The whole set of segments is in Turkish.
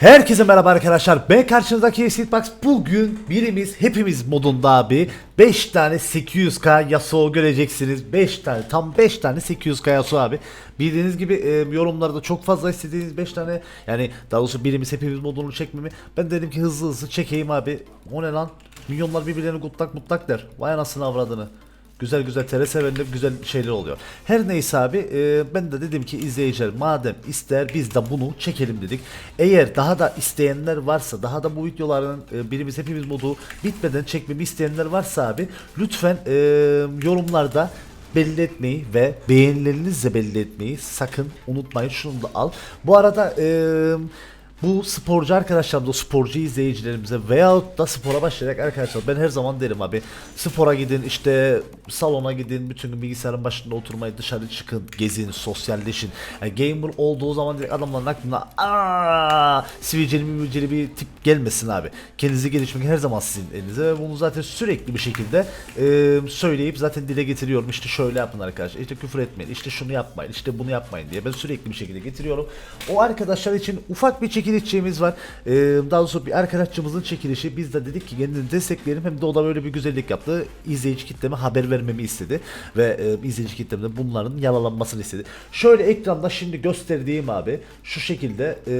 Herkese merhaba arkadaşlar. Ben karşınızdaki Seedbox. Bugün birimiz hepimiz modunda abi 5 tane 800k Yasuo göreceksiniz. 5 tane tam 5 tane 800k Yasuo abi. Bildiğiniz gibi e, yorumlarda çok fazla istediğiniz 5 tane yani daha doğrusu birimiz hepimiz modunu çekmemi. Ben dedim ki hızlı hızlı çekeyim abi. O ne lan? Milyonlar birbirlerini gutlak mutlak der. Vay anasını avradını. Güzel güzel tere sevenler güzel şeyler oluyor. Her neyse abi e, ben de dedim ki izleyiciler madem ister biz de bunu çekelim dedik. Eğer daha da isteyenler varsa daha da bu videoların e, birimiz hepimiz modu bitmeden çekmemi isteyenler varsa abi lütfen e, yorumlarda belli etmeyi ve beğenilerinizle belli etmeyi sakın unutmayın. Şunu da al. Bu arada eee bu sporcu arkadaşlarımıza, sporcu izleyicilerimize veyahut da spora başlayacak arkadaşlar ben her zaman derim abi spora gidin işte salona gidin bütün gün bilgisayarın başında oturmayı dışarı çıkın gezin sosyalleşin. Yani gamer olduğu zaman direkt adamların aklına aaa sivilceli miviceli bir tip gelmesin abi. Kendinizi gelişmek her zaman sizin elinizde ve bunu zaten sürekli bir şekilde e, söyleyip zaten dile getiriyorum. İşte şöyle yapın arkadaşlar işte küfür etmeyin işte şunu yapmayın işte bunu yapmayın diye ben sürekli bir şekilde getiriyorum. O arkadaşlar için ufak bir çekilişçiğimiz var. Ee, daha doğrusu bir arkadaşımızın çekilişi. Biz de dedik ki kendini destekleyelim. Hem de o da böyle bir güzellik yaptı. İzleyici kitleme haber vermemi istedi. Ve e, izleyici kitlemde bunların yalalanmasını istedi. Şöyle ekranda şimdi gösterdiğim abi şu şekilde e,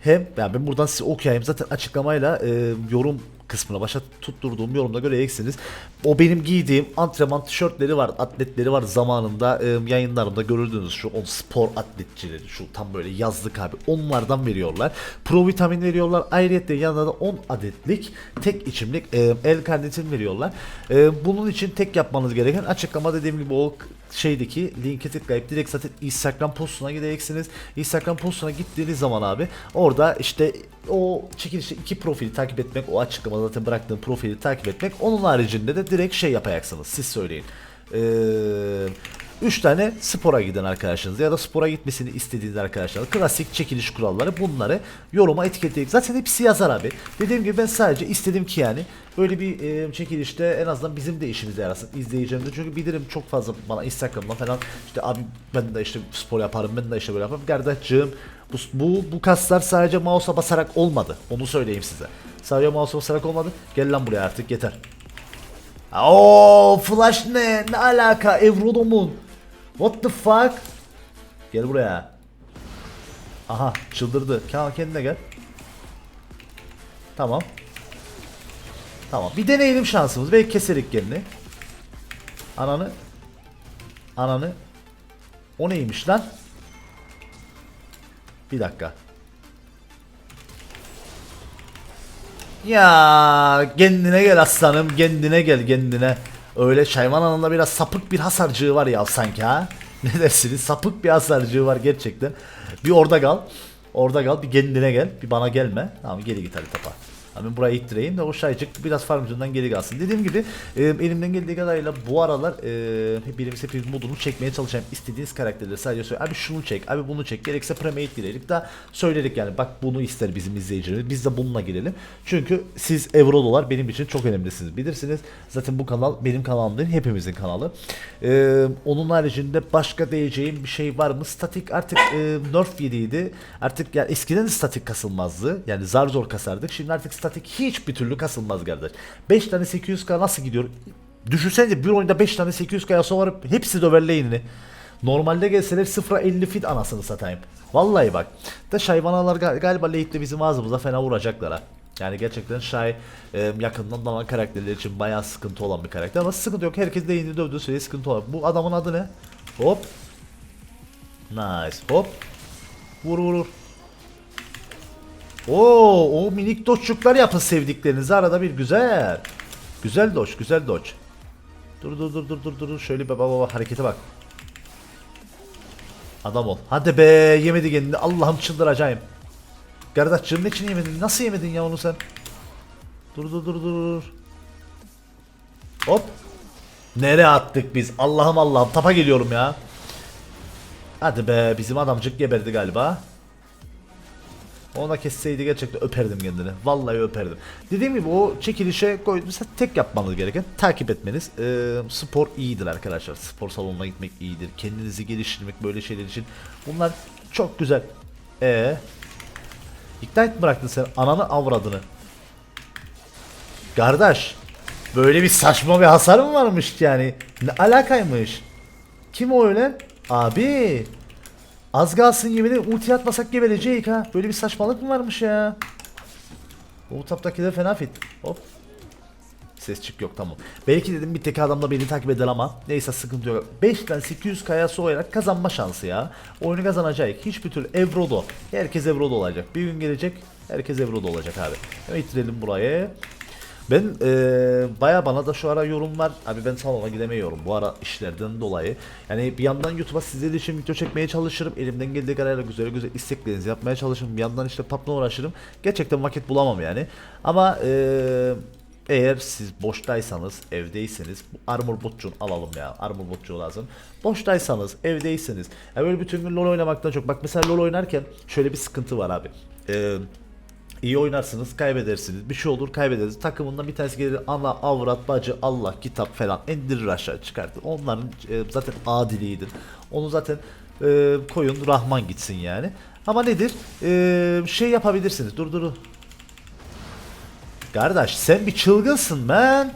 hem yani ben buradan size okuyayım. Zaten açıklamayla e, yorum kısmına başa tutturduğum yorumda göreceksiniz. O benim giydiğim antrenman tişörtleri var, atletleri var zamanında e, yayınlarımda görürdünüz şu on spor atletçileri şu tam böyle yazlık abi onlardan veriyorlar. Pro vitamin veriyorlar. Ayrıca yanında da 10 adetlik tek içimlik e, el kardetin veriyorlar. E, bunun için tek yapmanız gereken açıklama dediğim gibi o şeydeki linke tıklayıp direkt zaten Instagram postuna gideceksiniz. Instagram postuna gittiğiniz zaman abi orada işte o çekilişte iki profili takip etmek, o açıklamada zaten bıraktığım profili takip etmek. Onun haricinde de direkt şey yapacaksınız. Siz söyleyin. Eee 3 tane spora giden arkadaşınız ya da spora gitmesini istediğiniz arkadaşlar klasik çekiliş kuralları bunları yoruma etiketleyip zaten hepsi yazar abi. Dediğim gibi ben sadece istedim ki yani böyle bir e, çekilişte en azından bizim de işimize yarasın izleyeceğimde çünkü bilirim çok fazla bana Instagram'dan falan işte abi ben de işte spor yaparım ben de işte böyle yaparım kardeşciğim bu, bu, bu kaslar sadece mouse'a basarak olmadı onu söyleyeyim size sadece mouse'a basarak olmadı gel lan buraya artık yeter Oo flash ne? Ne alaka? Evrodom'un. What the fuck? Gel buraya. Aha çıldırdı. Kemal kendine gel. Tamam. Tamam. Bir deneyelim şansımız. Belki keserik gelini. Ananı. Ananı. O neymiş lan? Bir dakika. Ya kendine gel aslanım kendine gel kendine. Öyle Şayvan Hanım'da biraz sapık bir hasarcığı var ya sanki ha. Ne dersiniz? Sapık bir hasarcığı var gerçekten. Bir orada kal. Orada kal bir kendine gel. Bir bana gelme. Tamam geri git hadi tapa. Ben burayı ittireyim de o şaycık biraz farmcından geri kalsın. Dediğim gibi e, elimden geldiği kadarıyla bu aralar e, birimiz hepimiz modunu çekmeye çalışacağım. İstediğiniz karakterleri sadece söyle. Abi şunu çek, abi bunu çek. Gerekse Premade girelim da söyledik yani. Bak bunu ister bizim izleyicilerimiz. Biz de bununla girelim. Çünkü siz Euro benim için çok önemlisiniz. Bilirsiniz. Zaten bu kanal benim kanalım değil, hepimizin kanalı. E, onun haricinde başka diyeceğim bir şey var mı? Statik artık e, nerf yediydi. Artık yani eskiden de statik kasılmazdı. Yani zar zor kasardık. Şimdi artık statik hiçbir türlü kasılmaz kardeş. 5 tane 800k nasıl gidiyor? Düşünsenize bir oyunda 5 tane 800k yasa var hepsi döver lane'ini. Normalde gelseler 0'a 50 fit anasını satayım. Vallahi bak. Da şayvanalar gal- galiba late'de bizim ağzımıza fena vuracaklar ha. Yani gerçekten Shy e, yakından dalan karakterler için bayağı sıkıntı olan bir karakter ama sıkıntı yok. Herkes lane'i dövdüğü sürece sıkıntı olur. Bu adamın adı ne? Hop. Nice. Hop. Vur vur vur. Oo, o minik doççuklar yapın sevdiklerinizi arada bir güzel. Güzel doç, güzel doç. Dur dur dur dur dur dur şöyle bir baba baba harekete bak. Adam ol. Hadi be yemedi kendini. Allah'ım çıldıracağım. Kardeşciğim ne için yemedin? Nasıl yemedin ya onu sen? Dur dur dur dur. Hop. Nereye attık biz? Allah'ım Allah'ım tapa geliyorum ya. Hadi be bizim adamcık geberdi galiba. Ona kesseydi gerçekten öperdim kendini. Vallahi öperdim. Dediğim gibi o çekilişe koy mesela tek yapmanız gereken takip etmeniz. Ee, spor iyidir arkadaşlar. Spor salonuna gitmek iyidir. Kendinizi geliştirmek böyle şeyler için. Bunlar çok güzel. E Ignite bıraktın sen ananı avradını. Kardeş böyle bir saçma bir hasar mı varmış yani? Ne alakaymış? Kim o öyle? Abi. Az kalsın yemin ederim ulti atmasak geberecek ha. Böyle bir saçmalık mı varmış ya? O taptakiler fena fit. Hop. Ses çık yok tamam. Belki dedim bir tek adamla beni takip eder ama neyse sıkıntı yok. 5'ten 800 kayası olarak kazanma şansı ya. Oyunu kazanacak. Hiçbir türlü Evrodo. Herkes Evrodo olacak. Bir gün gelecek herkes Evrodo olacak abi. Hemen itirelim buraya. Ben eee baya bana da şu ara yorum var. Abi ben salona gidemiyorum bu ara işlerden dolayı. Yani bir yandan YouTube'a sizler için video çekmeye çalışırım. Elimden geldiği kadarıyla güzel güzel isteklerinizi yapmaya çalışırım. Bir yandan işte PUBG'la uğraşırım. Gerçekten vakit bulamam yani. Ama eee eğer siz boştaysanız, evdeyseniz armor botçun alalım ya. Armor botçu lazım. Boştaysanız, evdeyseniz. Ya böyle bütün gün LoL oynamaktan çok. Bak mesela LoL oynarken şöyle bir sıkıntı var abi. Eee İyi oynarsınız, kaybedersiniz. Bir şey olur, kaybederiz. Takımından bir tanesi gelir, ana, avrat, bacı, Allah, kitap falan indirir aşağı çıkartır. Onların e, zaten adiliğidir. Onu zaten e, koyun, Rahman gitsin yani. Ama nedir? E, şey yapabilirsiniz. Dur dur. Kardeş sen bir çılgınsın man.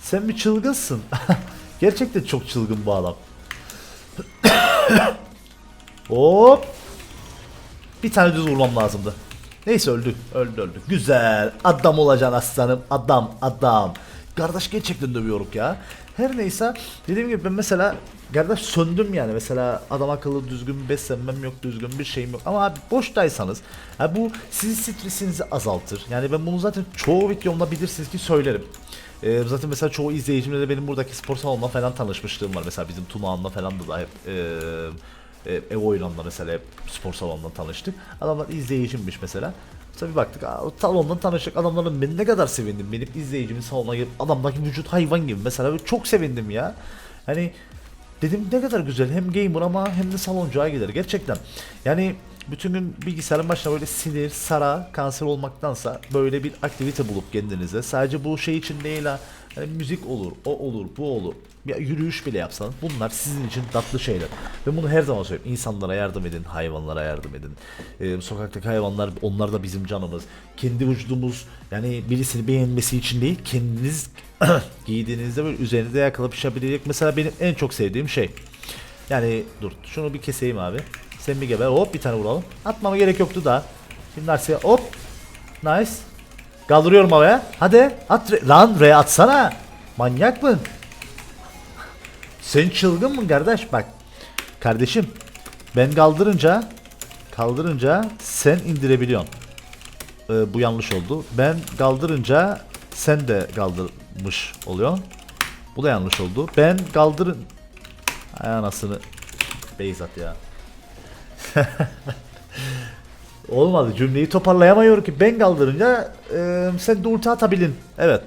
Sen bir çılgınsın. Gerçekten çok çılgın bu adam. Hop. Bir tane düz vurmam lazımdı. Neyse öldü. Öldü öldü. Güzel. Adam olacaksın aslanım. Adam adam. Kardeş gerçekten dövüyorum ya. Her neyse dediğim gibi ben mesela kardeş söndüm yani mesela adam akıllı düzgün beslenmem yok düzgün bir şeyim yok ama abi boştaysanız ha bu sizin stresinizi azaltır yani ben bunu zaten çoğu videomda bilirsiniz ki söylerim Ee, zaten mesela çoğu izleyicimle de benim buradaki spor salonuna falan tanışmışlığım var mesela bizim Tunağan'la falan da hep ee, ev oyununda mesela spor salonundan tanıştık. Adamlar izleyicimmiş mesela. Bir baktık salondan tanıştık adamların ben ne kadar sevindim benim izleyicimin salona gelip adamdaki vücut hayvan gibi mesela çok sevindim ya. Hani dedim ne kadar güzel hem gamer ama hem de saloncuğa gider gerçekten. Yani bütün gün bilgisayarın başına böyle sinir, sara, kanser olmaktansa böyle bir aktivite bulup kendinize sadece bu şey için değil ha yani müzik olur, o olur, bu olur. Bir yürüyüş bile yapsanız bunlar sizin için tatlı şeyler. Ben bunu her zaman söylüyorum. İnsanlara yardım edin, hayvanlara yardım edin. Ee, sokaktaki hayvanlar onlar da bizim canımız. Kendi vücudumuz yani birisini beğenmesi için değil kendiniz giydiğinizde böyle üzerinize yakalaşabilecek. Mesela benim en çok sevdiğim şey. Yani dur şunu bir keseyim abi. Sen bir geber hop bir tane vuralım. Atmama gerek yoktu da. Şimdi Narsi'ye hop. Nice. Kaldırıyorum havaya. Hadi at. re- Lan re atsana. Manyak mı? Sen çılgın mı kardeş? Bak. Kardeşim. Ben kaldırınca kaldırınca sen indirebiliyorsun. Ee, bu yanlış oldu. Ben kaldırınca sen de kaldırmış oluyorsun. Bu da yanlış oldu. Ben kaldırın Ay anasını Beyzat ya. Olmadı cümleyi toparlayamıyorum ki ben kaldırınca e, sen de ulti atabilin. Evet.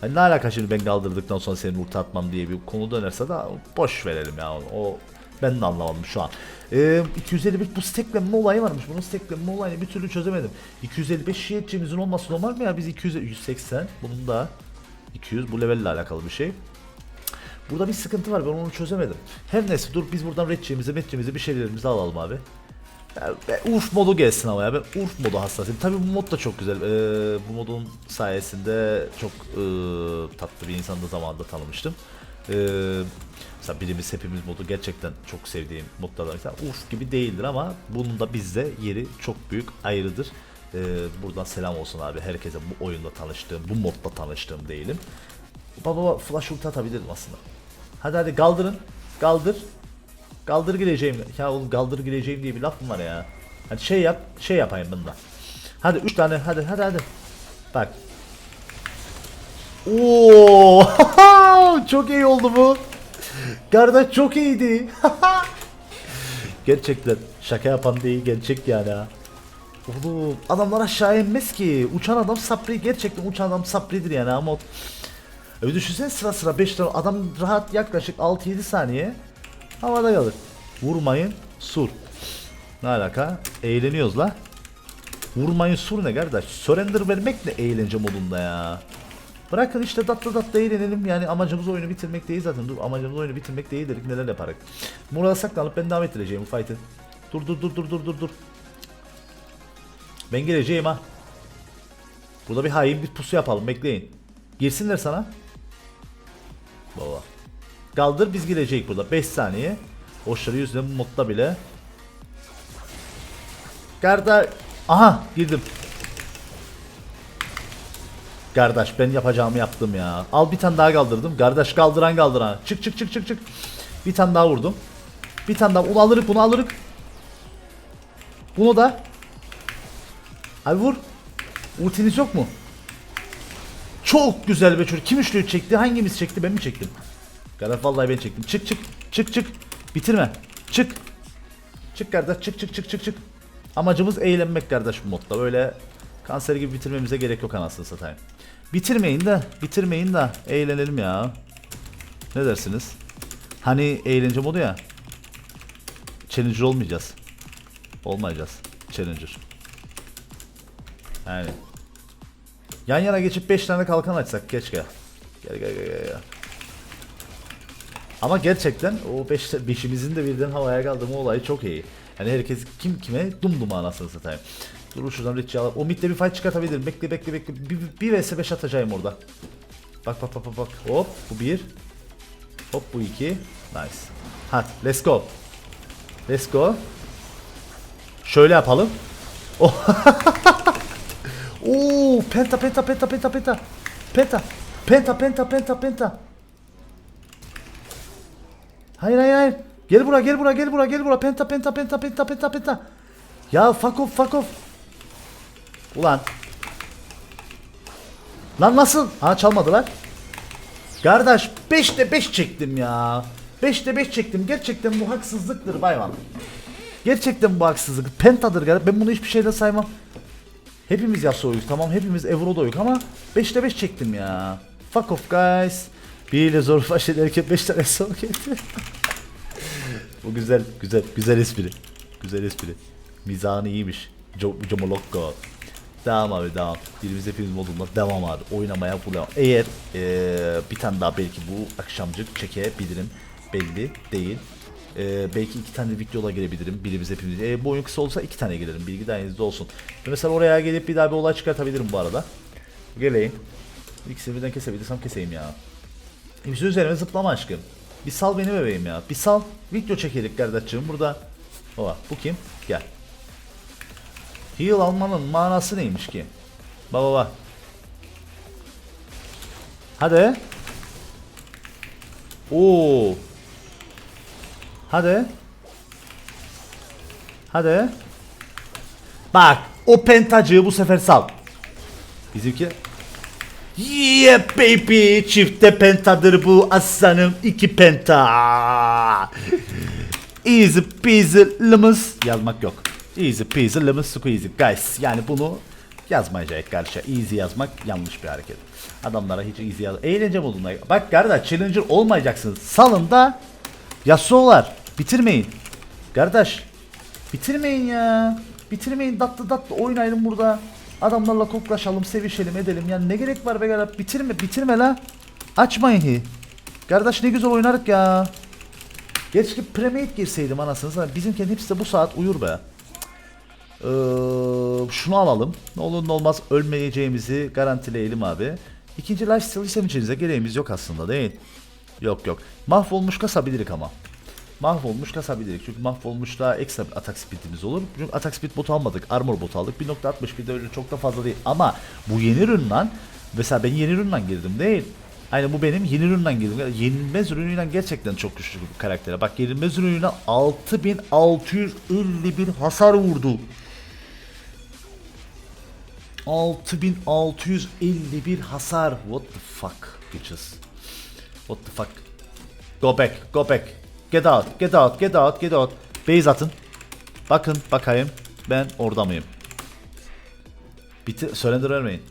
Hani ne alaka şimdi ben kaldırdıktan sonra senin ulti atmam diye bir konu dönerse de boş verelim ya onu. O ben de anlamadım şu an. E, 255 bu stacklenme olayı varmış. Bunun stacklenme olayını bir türlü çözemedim. 255 şiitçimizin olması normal mi ya? Biz 200 180 bunun da 200 bu levelle alakalı bir şey. Burada bir sıkıntı var ben onu çözemedim. Her neyse dur biz buradan redçimizi metçimizi bir şeylerimizi alalım abi. Ya, be- Urf modu gelsin ama ya ben Urf modu hassasıyım. Tabii bu mod da çok güzel. Ee, bu modun sayesinde çok ee, tatlı bir insanı da zamanında tanımıştım. Ee, mesela birimiz hepimiz modu gerçekten çok sevdiğim modlardan mesela Urf gibi değildir ama bunun da bizde yeri çok büyük ayrıdır. Ee, buradan selam olsun abi herkese bu oyunda tanıştığım, bu modda tanıştığım değilim. Baba baba flash ulti atabilirim aslında. Hadi hadi kaldırın. Kaldır. Kaldır gireceğim. Ya oğlum kaldır gireceğim diye bir laf mı var ya? Hadi şey yap, şey yapayım bunda. Hadi 3 tane hadi hadi hadi. Bak. Oo! çok iyi oldu bu. Kardeş çok iyiydi. Gerçekten şaka yapan değil gerçek yani ha. Oğlum adamlar aşağı inmez ki. Uçan adam sapri gerçekten uçan adam sapridir yani ama Öyle düşünsene sıra sıra 5 tane adam rahat yaklaşık 6-7 saniye havada kalır. Vurmayın sur. Ne alaka? Eğleniyoruz la. Vurmayın sur ne kardeş? Surrender vermek ne eğlence modunda ya. Bırakın işte tatlı tatlı eğlenelim yani amacımız oyunu bitirmek değil zaten dur amacımız oyunu bitirmek değil dedik neler yaparak. Murat'a saklanıp ben devam ettireceğim bu fight'ı. Dur dur dur dur dur dur dur. Ben geleceğim ha. Burada bir hain bir pusu yapalım bekleyin. Girsinler sana. Kaldır biz gireceğiz burada 5 saniye. Oşları yüzünden bu modda bile. Kardeş. Aha girdim. Kardeş ben yapacağımı yaptım ya. Al bir tane daha kaldırdım. Kardeş kaldıran kaldıran. Çık çık çık çık çık. Bir tane daha vurdum. Bir tane daha. Bunu alırık bunu alırık. Bunu da. Abi vur. Ultiniz yok mu? Çok güzel be çocuk. Kim üçlüyü çekti? Hangimiz çekti? Ben mi çektim? Kardeş vallahi ben çektim. Çık çık. Çık çık. Bitirme. Çık. Çık kardeş çık çık çık çık çık. Amacımız eğlenmek kardeş bu modda. Böyle kanser gibi bitirmemize gerek yok anasını satayım. Bitirmeyin de bitirmeyin de eğlenelim ya. Ne dersiniz? Hani eğlence modu ya. Challenger olmayacağız. Olmayacağız. Challenger. Yani. Yan yana geçip 5 tane kalkan açsak keşke. Gel gel gel gel. Ama gerçekten o 5 beş, beşimizin de birden havaya kaldırma olayı çok iyi. Yani herkes kim kime dumdum anasını satayım. Dur şuradan Richie alalım. O midde bir fight çıkartabilirim. Bekle bekle bekle. Bir, bir vs 5 atacağım orada. Bak bak bak bak bak. Hop bu bir. Hop bu iki. Nice. Hadi let's go. Let's go. Şöyle yapalım. Oh. Oo, penta penta penta penta penta. Penta. Penta penta penta penta. Hayır hayır hayır. Gel buraya gel buraya gel buraya gel buraya. Penta penta penta penta penta penta. Ya fuck off fuck off. Ulan. Lan nasıl? Ha çalmadılar. Kardeş 5'te 5 çektim ya. 5'te 5 çektim. Gerçekten bu haksızlıktır bayvan. Gerçekten bu haksızlık. Pentadır kardeş. Ben bunu hiçbir şeyle saymam. Hepimiz Yasuo'yuz tamam hepimiz Evro'dayız ama 5'te 5 çektim ya. Fuck off guys. Biriyle zor baş ederken 5 tane son geldi. Bu güzel güzel güzel espri. Güzel espri. Mizahını iyiymiş. Jomolokko. Devam abi devam. Birimiz hepimiz modunda devam abi. Oynamaya devam. Eğer eee, bir tane daha belki bu akşamcık çekebilirim. Belli değil. Eee, belki iki tane videola gelebilirim. Birimiz hepimiz. Eğer bu oyun kısa olsa iki tane gelirim. Bilgi dahilinizde olsun. Mesela oraya gelip bir daha bir olay çıkartabilirim bu arada. Geleyim. İkisini birden kesebilirsem keseyim ya. Şey üzerime zıplama aşkım. Bir sal beni bebeğim ya. Bir sal. Video çekelim kardeşim burada. Baba bu kim? Gel. Heal almanın manası neymiş ki? Baba bak. Hadi. Oo. Hadi. Hadi. Bak o pentacığı bu sefer sal. Bizimki Yeah baby çifte pentadır bu aslanım iki penta. Easy peasy lemons. Yazmak yok. Easy peasy lemon squeezy guys yani bunu yazmayacak karşı easy yazmak yanlış bir hareket. Adamlara hiç easy yaz eğlence modunda. Bak kardeş challenger olmayacaksınız salın da Yasuo'lar bitirmeyin. Kardeş bitirmeyin ya. Bitirmeyin. Tatlı tatlı oynayalım burada Adamlarla koklaşalım, sevişelim, edelim. Yani ne gerek var be kardeş? Bitirme, bitirme la. Açmayın hi. Kardeş ne güzel oynarık ya. Keşke Premade girseydim anasını satayım. Bizimkilerin hepsi de bu saat uyur be. Ee, şunu alalım. Ne olur ne olmaz ölmeyeceğimizi garantileyelim abi. İkinci lifestyle isemeyeceğinize gereğimiz yok aslında değil. Yok yok. Mahvolmuş kasabilirik ama. Mahvolmuş kasabilirik. Çünkü mahvolmuşta ekstra bir atak speedimiz olur. Çünkü atak speed botu almadık. Armor botu aldık. 1.61 de öyle çok da fazla değil. Ama bu yeni üründen mesela ben yeni üründen girdim değil. Aynen bu benim yeni üründen girdim. Yenilmez ürünüyle gerçekten çok güçlü bir karaktere. Bak yenilmez ürünüyle 6651 hasar vurdu. 6651 hasar. What the fuck bitches. What the fuck. Go back, go back. Get out, get out, get out, get out. Base atın. Bakın, bakayım. Ben orada mıyım? Bitir, surrender vermeyin.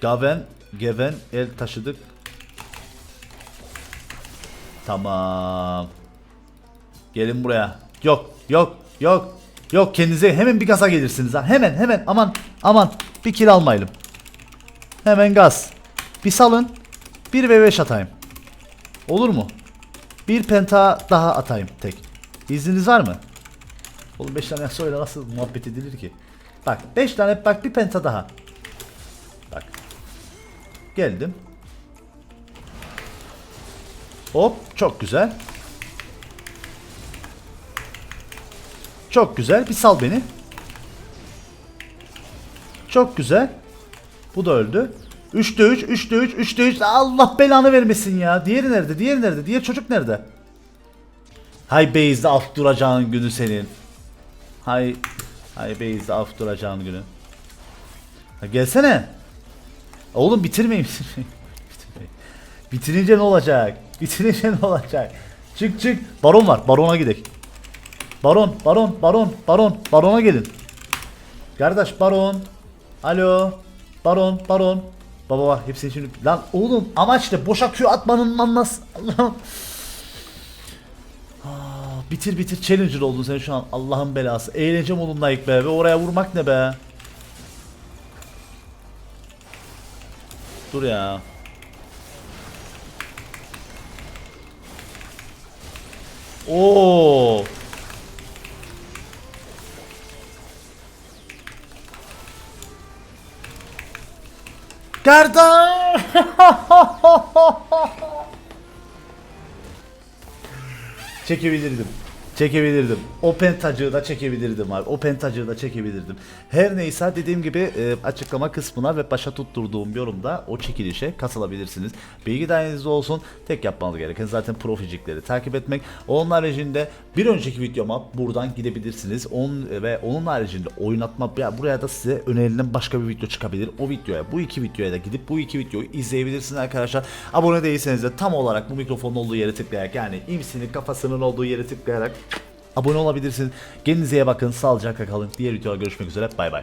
Gaven, Geven, el taşıdık. Tamam. Gelin buraya. Yok, yok, yok. Yok kendinize hemen bir gaza gelirsiniz ha. Hemen, hemen aman, aman. Bir kill almayalım. Hemen gaz. Bir salın. Bir ve beş atayım. Olur mu? Bir penta daha atayım tek. İzniniz var mı? Oğlum 5 tane Yasuo'yla nasıl muhabbet edilir ki? Bak 5 tane bak bir penta daha. Bak. Geldim. Hop çok güzel. Çok güzel. Bir sal beni. Çok güzel. Bu da öldü. 3'te 3, 3'te 3, 3'te 3. Allah belanı vermesin ya. Diğeri nerede? Diğeri nerede? Diğer çocuk nerede? Hay base'de af duracağın günü senin. Hay hay base'de af duracağın günü. Ha, gelsene. Oğlum bitirmeyin. bitirmeyin. Bitirince ne olacak? Bitirince ne olacak? Çık çık. Baron var. Barona gidelim. Baron, baron, baron, baron. Barona gelin. Kardeş baron. Alo. Baron, baron. Baba bak hepsini şimdi. Lan oğlum amaç ne? Boşa Q atmanın? Allah'ım. Aa, bitir bitir challenger oldun sen şu an. Allah'ın belası. Eğlence modundayık be. Ve oraya vurmak ne be? Dur ya. Oo. Kardeş! Çekebilirdim. Çekebilirdim. O pentacığı da çekebilirdim abi. O pentacığı da çekebilirdim. Her neyse dediğim gibi e, açıklama kısmına ve başa tutturduğum yorumda o çekilişe katılabilirsiniz. Bilgi dahilinizde olsun. Tek yapmanız gereken zaten proficikleri takip etmek. Onun haricinde bir önceki videoma buradan gidebilirsiniz. Onun ve onun haricinde oynatma ya buraya da size önerilen başka bir video çıkabilir. O videoya bu iki videoya da gidip bu iki videoyu izleyebilirsiniz arkadaşlar. Abone değilseniz de tam olarak bu mikrofonun olduğu yere tıklayarak yani imsinin kafasının olduğu yere tıklayarak abone olabilirsiniz. Kendinize iyi bakın. Sağlıcakla kalın. Diğer videoda görüşmek üzere. Bay bay.